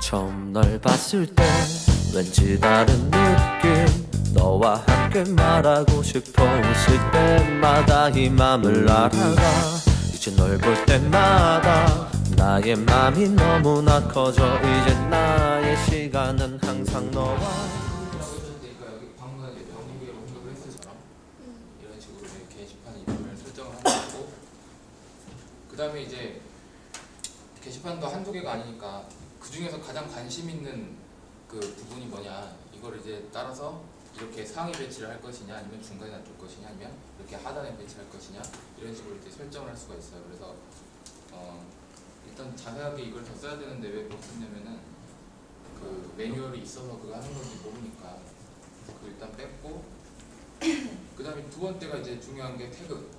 처음 널 봤을 때 왠지 다른 느낌. 너와 함께 말하고 싶어 웃을 때마다 이 맘을 알아가. 이제 널 볼 때마다 나의 맘이 너무나 커져 이제 나의 시간은 항상 너와 이제 이제 그 다음에 이제 게시판도 한두 개가 아니니까 그 중에서 가장 관심 있는 그 부분이 뭐냐 이걸 이제 따라서 이렇게 상위 배치를 할 것이냐 아니면 중간에 놔둘 것이냐 아니면 이렇게 하단에 배치할 것이냐 이런 식으로 이렇게 설정을 할 수가 있어요. 그래서 어 일단 자세하게 이걸 더 써야 되는데 왜 못 썼냐면은 그 매뉴얼이 있어서 그거 하는 건지 모르니까 그 일단 뺐고 그 다음에 두 번째가 이제 중요한 게 태그.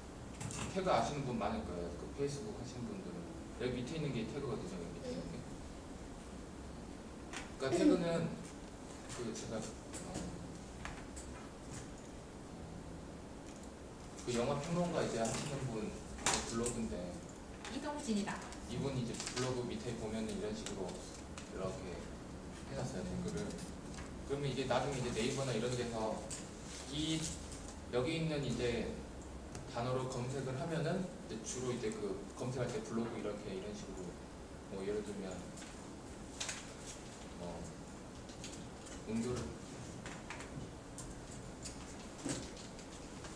태그 아시는 분 많을 거예요. 그 페이스북 하시는 분들은. 여기 밑에 있는 게 태그거든요 여기 밑에 있는 게. 그러니까 태그는 그 제가 어, 그 영화 평론가 이제 하시는 분 블로그인데. 이동진이다. 이분이 이제 블로그 밑에 보면은 이런 식으로 이렇게 해놨어요 댓글을 그러면 이제 나중에 이제 네이버나 이런 데서 이 여기 있는 이제 단어로 검색을 하면은 이제 주로 이제 그 검색할 때 블로그 이렇게 이런 식으로 뭐 예를 들면 뭐 은교를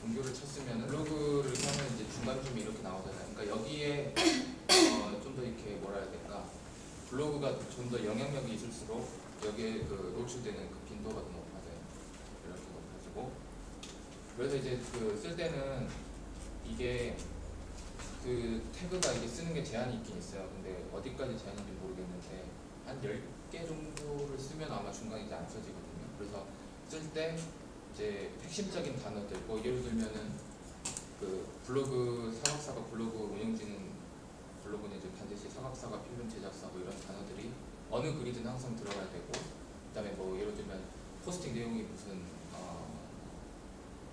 은교를 쳤으면 블로그를 하면 이제 중간쯤에 이렇게 나오잖아요. 그러니까 여기에 어, 좀 더 이렇게 뭐라 해야 될까 블로그가 좀 더 영향력이 있을수록 여기에 그 노출되는 그 빈도가 더 높아져요. 이렇게 높아지고 그래서 이제 그 쓸 때는 이게 그 태그가 이게 쓰는 게 제한이 있긴 있어요. 근데 어디까지 제한인지 모르겠는데 한 10개 정도를 쓰면 아마 중간에 이제 안 써지거든요. 그래서 쓸 때 이제 핵심적인 단어들 뭐 예를 들면은 그 블로그 사각사가 블로그 운영진은 블로그는 이제 반드시 사각사가 필름 제작사 뭐 이런 단어들이 어느 글이든 항상 들어가야 되고 그다음에 뭐 예를 들면 포스팅 내용이 무슨 어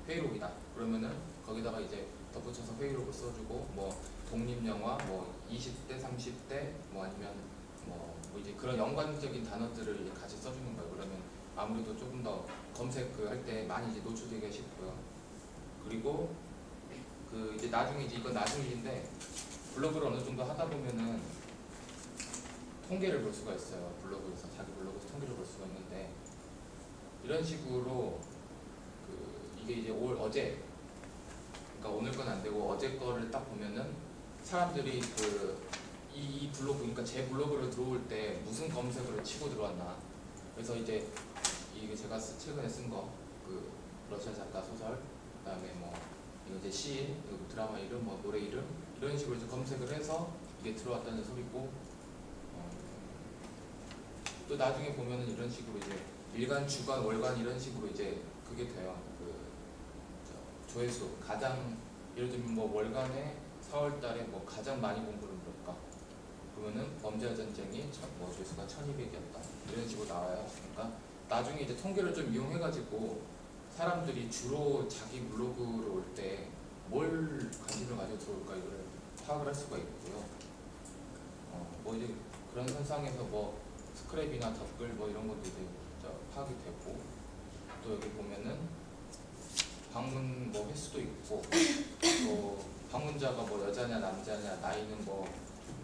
회의록이다. 그러면은 거기다가 이제 덧붙여서 회의록을 써주고 뭐 독립영화 뭐 20대 30대 뭐 아니면 뭐, 뭐 이제 그런 연관적인 단어들을 같이 써주는 거예요. 그러면 아무래도 조금 더 검색 그할때 많이 이제 노출되기가 쉽고요. 그리고 그 이제 나중에 이제 이건 나중 일인데 블로그를 어느 정도 하다 보면은 통계를 볼 수가 있어요. 블로그에서 자기 블로그에서 통계를 볼 수가 있는데 이런 식으로 그 이게 이제 올 어제 그러니까 오늘 건 안 되고 어제 거를 딱 보면은 사람들이 그 이 블로그 그러니까 제 블로그를 들어올 때 무슨 검색어를 치고 들어왔나 그래서 이제 이게 제가 쓰- 최근에 쓴 거 그 러시아 작가 소설 그다음에 뭐 이제 시인 드라마 이름 뭐 노래 이름 이런 식으로 이제 검색을 해서 이게 들어왔다는 소리고 어, 또 나중에 보면은 이런 식으로 이제 일간 주간 월간 이런 식으로 이제 그게 돼요. 그 저, 조회수. 가장 예를 들면 뭐 월간에 4월달에 뭐 가장 많이 본 글은 몇까? 그러면은 범죄와 전쟁이 천- 뭐 조회수가 1200이었다. 이런 식으로 나와요. 그러니까 나중에 이제 통계를 좀 이용해가지고 사람들이 주로 자기 블로그로 올 때 뭘 관심을 가지고 들어올까 이걸 파악을 할 수가 있고요. 어, 뭐 이제 그런 현상에서 뭐 스크랩이나 댓글 뭐 이런 것도 이제 저 파악이 되고 또 여기 보면은 방문 뭐 횟수도 있고 또 방문자가 뭐 여자냐 남자냐 나이는 뭐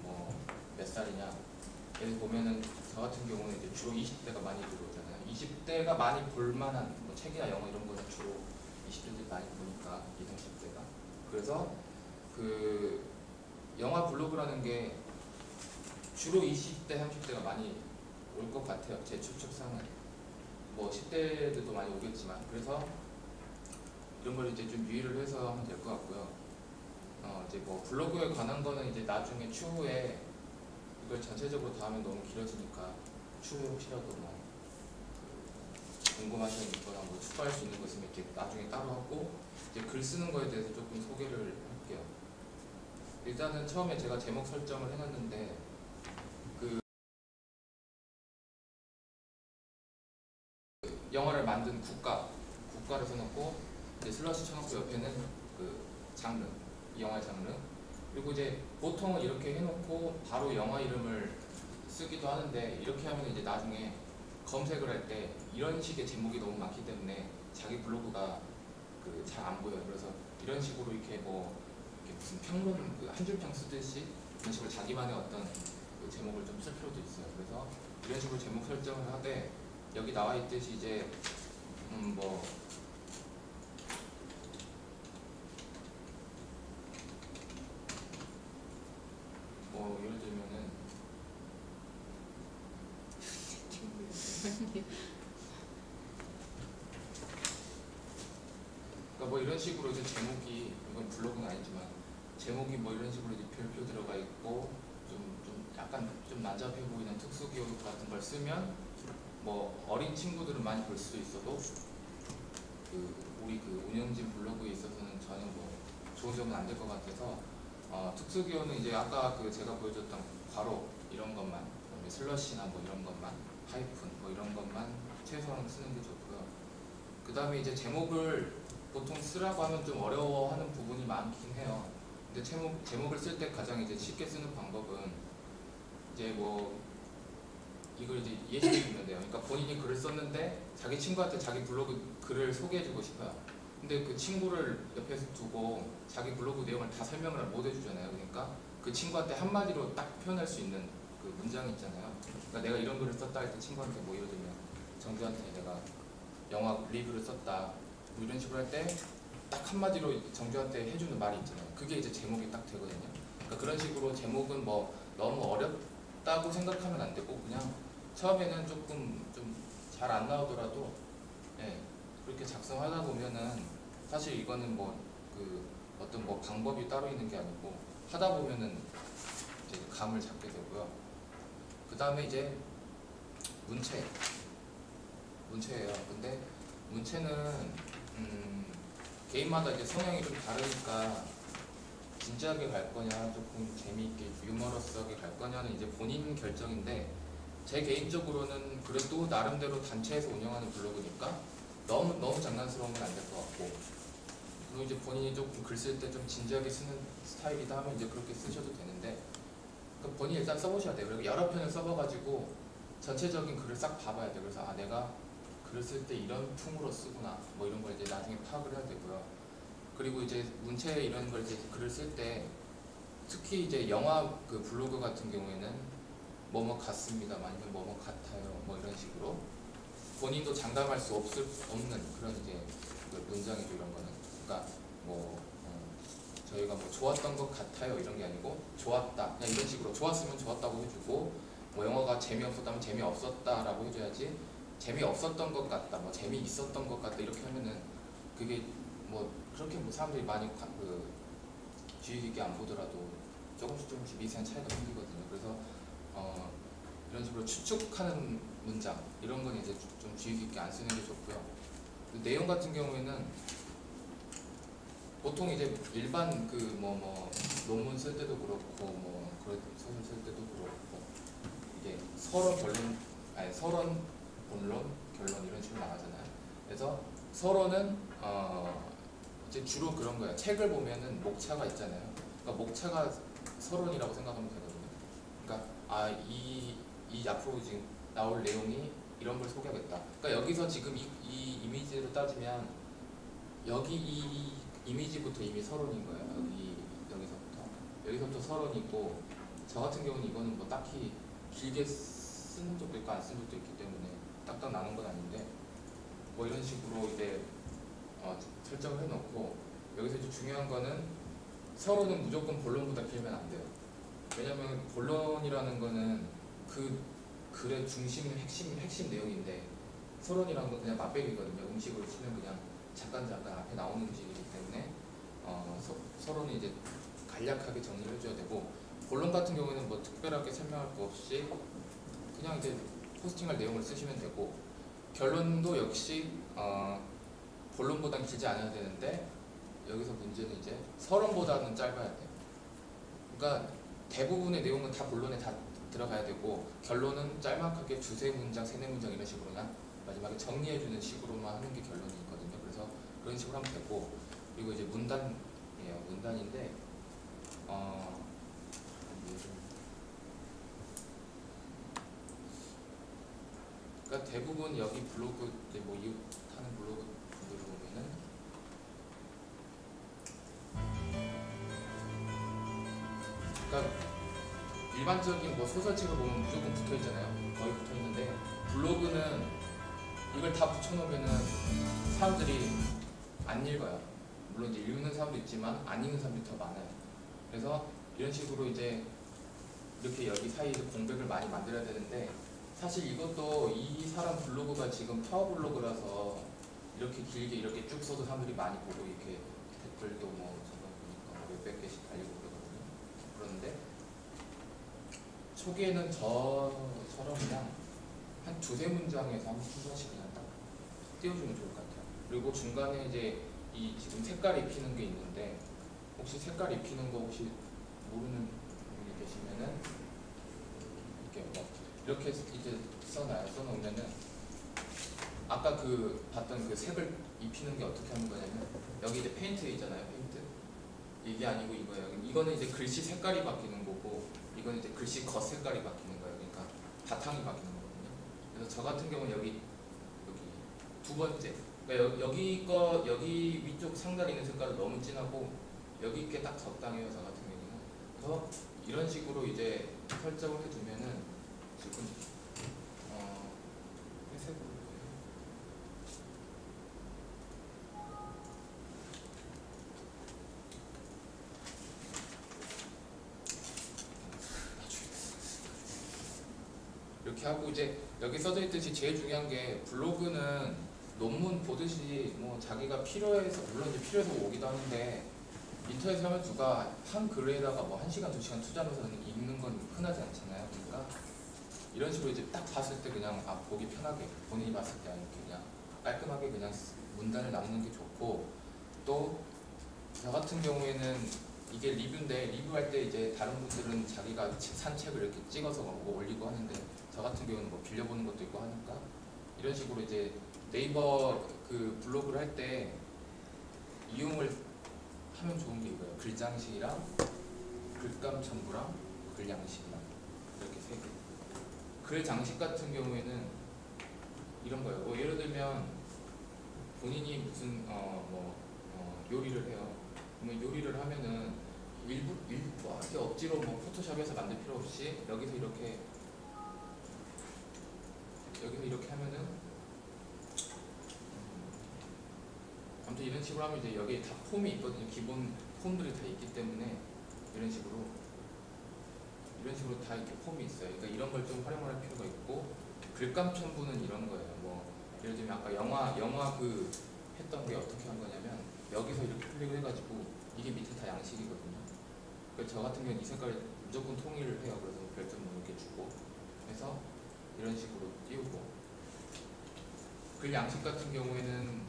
뭐 몇 살이냐 여기 보면은 저 같은 경우는 이제 주로 20대가 많이 들어오잖아요. 20대가 많이 볼만한 뭐 책이나 영화 이런 거는 주로 20대들이 많이 보니까 20, 30대가 그래서 그 영화 블로그라는 게 주로 20대, 30대가 많이 올 것 같아요. 제 추측상은 뭐 10대들도 많이 오겠지만 그래서 이런 걸 이제 좀 유의를 해서 하면 될 것 같고요. 어 이제 뭐 블로그에 관한 거는 이제 나중에 추후에 이걸 전체적으로 다 하면 너무 길어지니까 추후에 혹시라도 뭐 궁금하신 거나 뭐 추가할 수 있는 거 있으면 이렇게 나중에 따로 하고 이제 글 쓰는 거에 대해서 조금 소개를 할게요. 일단은 처음에 제가 제목 설정을 해놨는데 영화를 만든 국가 국가를 써놓고 이제 슬러시 쳐놓고 옆에는 그 장르 이 영화의 장르 그리고 이제 보통은 이렇게 해놓고 바로 영화 이름을 쓰기도 하는데 이렇게 하면 이제 나중에 검색을 할 때 이런 식의 제목이 너무 많기 때문에 자기 블로그가 그 잘 안 보여요. 그래서 이런 식으로 이렇게 뭐 이렇게 무슨 평론 그 한 줄평 쓰듯이 이런 식으로 자기만의 어떤 그 제목을 좀 쓸 필요도 있어요. 그래서 이런 식으로 제목 설정을 하되 여기 나와 있듯이 이제 음뭐 뭐 예를 들면은 그러니까 뭐 이런 식으로 이제 제목이 이건 블로그는 아니지만 제목이 뭐 이런 식으로 이제 별표 들어가 있고 좀, 좀 약간 좀 난잡해 보이는 특수 기호 같은 걸 쓰면 뭐 어린 친구들은 많이 볼 수도 있어도 그 우리 그 운영진 블로그에 있어서는 전혀 뭐 좋은 점은 안 될 것 같아서 어, 특수 기호는 이제 아까 그 제가 보여줬던 괄호 이런 것만 슬러시나 뭐 이런 것만 하이픈 뭐 이런 것만 최소한 쓰는 게 좋고요. 그 다음에 이제 제목을 보통 쓰라고 하면 좀 어려워하는 부분이 많긴 해요. 근데 제목, 제목을 쓸 때 가장 이제 쉽게 쓰는 방법은 이제 뭐 이걸 이제 이해시켜주면 돼요. 그러니까 본인이 글을 썼는데 자기 친구한테 자기 블로그 글을 소개해주고 싶어요. 근데 그 친구를 옆에서 두고 자기 블로그 내용을 다 설명을 못 해주잖아요. 그러니까 그 친구한테 한마디로 딱 표현할 수 있는 그 문장이 있잖아요. 그러니까 내가 이런 글을 썼다 할 때 친구한테 뭐 예를 들면 정주한테 내가 영화 리뷰를 썼다 뭐 이런 식으로 할 때 딱 한마디로 정주한테 해주는 말이 있잖아요. 그게 이제 제목이 딱 되거든요. 그러니까 그런 식으로 제목은 뭐 너무 어렵다고 생각하면 안 되고 그냥 처음에는 조금 좀 잘 안 나오더라도 예, 그렇게 작성하다 보면은 사실 이거는 뭐 그 어떤 뭐 방법이 따로 있는 게 아니고 하다 보면은 이제 감을 잡게 되고요. 그 다음에 이제 문체 문체예요. 근데 문체는 음, 개인마다 이제 성향이 좀 다르니까 진지하게 갈 거냐 조금 재미있게 유머러스하게 갈 거냐는 이제 본인 결정인데 제 개인적으로는 그래도 나름대로 단체에서 운영하는 블로그니까 너무 너무 장난스러우면 안될 것 같고 그리고 이제 본인이 조금 글 쓸 때 좀 진지하게 쓰는 스타일이다 하면 이제 그렇게 쓰셔도 되는데 그 본인 이 일단 써보셔야 돼요. 그리고 여러 편을 써봐가지고 전체적인 글을 싹 봐봐야 돼요. 그래서 아 내가 쓸때 이런 풍으로 쓰구나 뭐 이런 걸 이제 나중에 파악을 해야 되고요. 그리고 이제 문체 이런 걸 이제 글을 쓸 때 특히 이제 영화 그 블로그 같은 경우에는 뭐뭐 같습니다, 아니면 뭐뭐 같아요, 뭐 이런 식으로 본인도 장담할 수 없을 없는 그런 이제 그 문장이죠 이런 거는. 그러니까 뭐 어, 저희가 뭐 좋았던 것 같아요 이런 게 아니고 좋았다 그냥 이런 식으로 좋았으면 좋았다고 해주고 뭐 영화가 재미없었다면 재미없었다라고 해줘야지 재미없었던 것 같다 뭐 재미있었던 것 같다 이렇게 하면은 그게 뭐 그렇게 뭐 사람들이 많이 가- 그 주의 깊게 안 보더라도 조금씩 조금씩 미세한 차이가 생기거든요. 그래서 어 이런 식으로 추측하는 문장 이런 건 이제 좀 주의 깊게 안 쓰는 게 좋고요. 그 내용 같은 경우에는 보통 이제 일반 그 뭐 뭐 논문 쓸 때도 그렇고 뭐 그런 소설 쓸 때도 그렇고 이게 서론 결론 아니 서론 본론 결론 이런 식으로 나가잖아요. 그래서 서론은 어 이제 주로 그런 거예요. 책을 보면은 목차가 있잖아요. 그러니까 목차가 서론이라고 생각하면 되거든요. 그러니까 아이 이 앞으로 지금 나올 내용이 이런 걸 소개하겠다. 그러니까 여기서 지금 이, 이 이미지로 따지면 여기 이 이미지부터 이미 서론인 거예요. 여기 여기서부터 여기서부터 서론이고 저 같은 경우는 이거는 뭐 딱히 길게 쓰는 적도 있고 안 쓰는 적도 있기 때문에 딱딱 나는 건 아닌데 뭐 이런 식으로 이제 어, 설정을 해놓고 여기서 이제 중요한 거는 서론은 무조건 본론보다 길면 안 돼요. 왜냐면 본론이라는 거는 그 글의 중심 핵심 핵심 내용인데 서론이라는 건 그냥 맛배기거든요. 음식으로 치면 그냥 잠깐 잠깐 앞에 나오는 음식이기 때문에 어, 서, 서론은 이제 간략하게 정리를 해줘야 되고 본론 같은 경우에는 뭐 특별하게 설명할 거 없이 그냥 이제 포스팅할 내용을 쓰시면 되고 결론도 역시 어, 본론보다는 길지 않아야 되는데 여기서 문제는 이제 서론보다는 짧아야 돼요. 그러니까 대부분의 내용은 다 본론에 다 들어가야 되고 결론은 짤막하게 두세 문장, 세네 문장 이런 식으로 그냥 마지막에 정리해주는 식으로만 하는 게 결론이 있거든요. 그래서 그런 식으로 하면 되고 그리고 이제 문단이에요. 문단인데 어, 얘를- 그러니까 대부분 여기 블로그 뭐 이웃 하는 블로그 분들을 보면은 그러니까 일반적인 뭐 소설책을 보면 무조건 붙어 있잖아요. 거의 붙어 있는데 블로그는 이걸 다 붙여놓으면은 사람들이 안 읽어요. 물론 이제 읽는 사람도 있지만 안 읽는 사람들이 더 많아요. 그래서 이런 식으로 이제 이렇게 여기 사이에 공백을 많이 만들어야 되는데 사실 이것도 이 사람 블로그가 지금 파워 블로그라서 이렇게 길게 이렇게 쭉 써도 사람들이 많이 보고 이렇게 댓글도 뭐 제가 보니까 뭐 몇백 개씩 달리고 그러거든요. 그런데 초기에는 저처럼 그냥 한 두세 문장에서 한 순서씩 그냥 딱 띄워주면 좋을 것 같아요. 그리고 중간에 이제 이 지금 색깔 입히는 게 있는데 혹시 색깔 입히는 거 혹시 모르는 분이 계시면은 이렇게 뭐 이렇게 이제 써놔요. 써놓으면은 아까 그 봤던 그 색을 입히는 게 어떻게 하는 거냐면 여기 이제 페인트 있잖아요. 페인트 이게 아니고 이거예요. 이거는 이제 글씨 색깔이 바뀌는 거고 이거는 이제 글씨 겉 색깔이 바뀌는 거예요. 그러니까 바탕이 바뀌는 거거든요. 그래서 저 같은 경우는 여기 여기 두 번째 그러니까 여, 여기 거 여기 위쪽 상단에 있는 색깔은 너무 진하고 여기 있게 딱 적당해요. 저 같은 경우는 그래서 이런 식으로 이제 설정을 해두면은 지금 어 회색으로. 이렇게 하고 이제 여기 써져 있듯이 제일 중요한 게 블로그는 논문 보듯이 뭐 자기가 필요해서 물론 이제 필요해서 오기도 하는데 인터넷에 하면 누가 한 글에다가 뭐한 시간 두 시간 투자하면서 읽는 건 흔하지 않잖아요. 그러니까 이런 식으로 이제 딱 봤을 때 그냥 아 보기 편하게 본인이 봤을 때 이렇게 그냥 깔끔하게 그냥 문단을 남는 게 좋고 또 저 같은 경우에는 이게 리뷰인데 리뷰할 때 이제 다른 분들은 자기가 치- 산 책을 이렇게 찍어서 뭐 올리고 하는데 저 같은 경우는 뭐 빌려보는 것도 있고 하니까 이런 식으로 이제 네이버 그 블로그를 할 때 이용을 하면 좋은 게 이거예요. 글장식이랑 글감 첨부랑 글 양식이랑 이렇게 세 개. 글 장식 같은 경우에는 이런 거예요. 뭐 예를 들면 본인이 무슨 어 뭐 어, 요리를 해요. 그러면 요리를 하면은 일부 일부 이렇게 억지로 뭐 포토샵에서 만들 필요 없이 여기서 이렇게 여기서 이렇게 하면은 음, 아무튼 이런 식으로 하면 이제 여기에 다 폼이 있거든요. 기본 폼들이 다 있기 때문에 이런 식으로 이런 식으로 다 이렇게 폼이 있어요. 그러니까 이런 걸 좀 활용을 글감 첨부는 이런 거예요. 뭐 예를 들면 아까 영화 영화 그 했던 게 어떻게 한 거냐면 여기서 이렇게 클릭을 해가지고 이게 밑에 다 양식이거든요. 그래서 저 같은 경우는 이 색깔 무조건 통일을 해요. 그래서 별점 이렇게 주고 해서 이런 식으로 띄우고 글 양식 같은 경우에는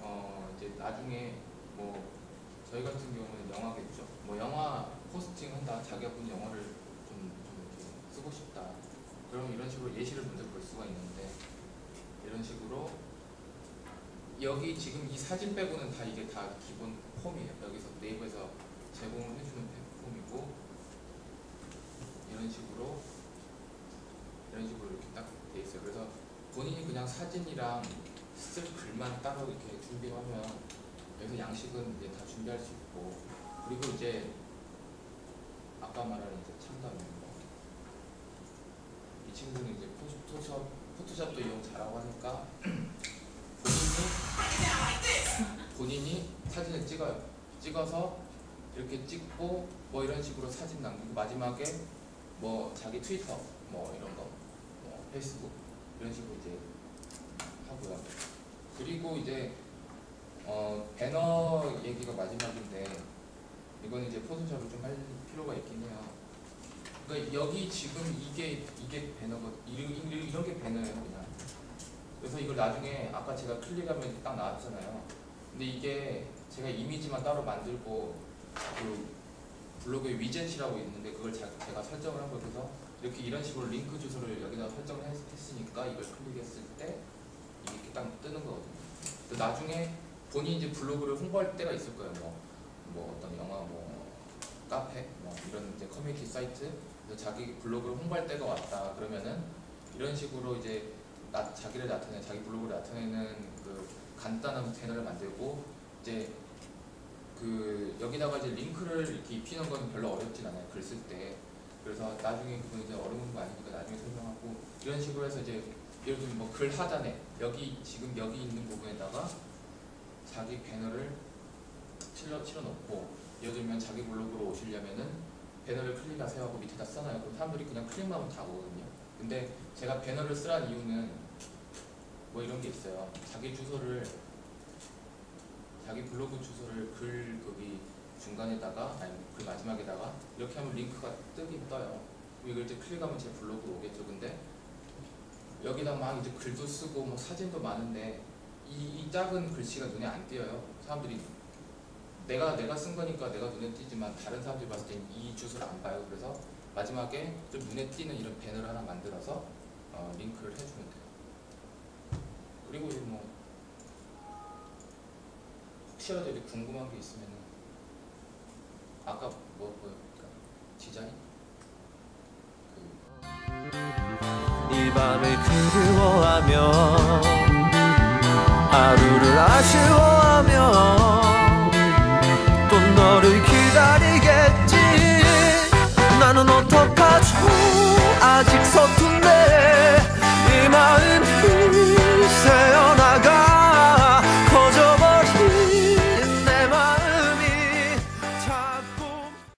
어 이제 나중에 뭐 저희 같은 경우는 영화겠죠. 뭐 영화 포스팅 한다. 자기가 본 영화를 좀, 좀 이렇게 쓰고 싶다. 그러면 이런 식으로 예시를 먼저 볼 수가 있는데 이런 식으로 여기 지금 이 사진 빼고는 다 이게 다 기본 폼이에요. 여기서 네이버에서 제공을 해주는 폼이고 이런 식으로 이런 식으로 이렇게 딱 돼 있어요. 그래서 본인이 그냥 사진이랑 쓸 글만 따로 이렇게 준비하면 여기서 양식은 이제 다 준비할 수 있고 그리고 이제 아까 말한 이제 멤버 이 친구는 이제 포토샵 포토샵도 이용 잘하고 하니까 본인이 본인이 사진을 찍어요. 찍어서 이렇게 찍고 뭐 이런 식으로 사진 남기고 마지막에 뭐 자기 트위터 뭐 이런 거, 뭐 페이스북 이런 식으로 이제 하고요. 그리고 이제 어 배너 얘기가 마지막인데 이거는 이제 포토샵을 좀 할 필요가 있긴 해요. 그러니까 여기 지금 이게 이게 배너가 이런, 이런 게 배너예요 그냥. 그래서 이걸 나중에 아까 제가 클릭하면 딱 나왔잖아요. 근데 이게 제가 이미지만 따로 만들고 그 블로그에 위젯이라고 있는데 그걸 자- 제가 설정을 한. 그래서 이렇게 이런 식으로 링크 주소를 여기다 설정을 했, 으니까 이걸 클릭했을 때 이렇게 딱 뜨는 거거든요. 나중에 본인이 이제 블로그를 홍보할 때가 있을 거예요. 뭐, 뭐 어떤 영화, 뭐 카페, 뭐 이런 이제 커뮤니티 사이트, 자기 블로그를 홍보할 때가 왔다. 그러면은 이런 식으로 이제 나, 자기를 나타내, 자기 블로그를 나타내는 그 간단한 배너를 만들고 이제 그 여기다가 이제 링크를 이렇게 입히는 건 별로 어렵진 않아요. 글 쓸 때. 그래서 나중에 그건 이제 어려운 거 아니니까 나중에 설명하고 이런 식으로 해서 이제 예를 들면 뭐 글 하단에 여기 지금 여기 있는 부분에다가 자기 배너를 칠러 놓고 예를 들면 자기 블로그로 오시려면은 배너를 클릭 하세요 하고 밑에다 써놔요. 그럼 사람들이 그냥 클릭만 하면 다 오거든요. 근데 제가 배너를 쓰란 이유는 뭐 이런 게 있어요. 자기 주소를 자기 블로그 주소를 글 거기 중간에다가 아니 글 마지막에다가 이렇게 하면 링크가 뜨긴 떠요. 이걸 이제 클릭하면 제 블로그로 오겠죠. 근데 여기다 막 이제 글도 쓰고 뭐 사진도 많은데 이, 이 작은 글씨가 눈에 안 띄어요. 사람들이 내가 내가 쓴 거니까 내가 눈에 띄지만 다른 사람들이 봤을 땐 이 주소를 안 봐요. 그래서 마지막에 좀 눈에 띄는 이런 배너를 하나 만들어서 어, 링크를 해주면 돼요. 그리고 이제 뭐 혹시라도 이제 궁금한 게 있으면은 아까 뭐 뭐였까 디자인 그 이 밤을 그리워하며 하루를 아쉬워하며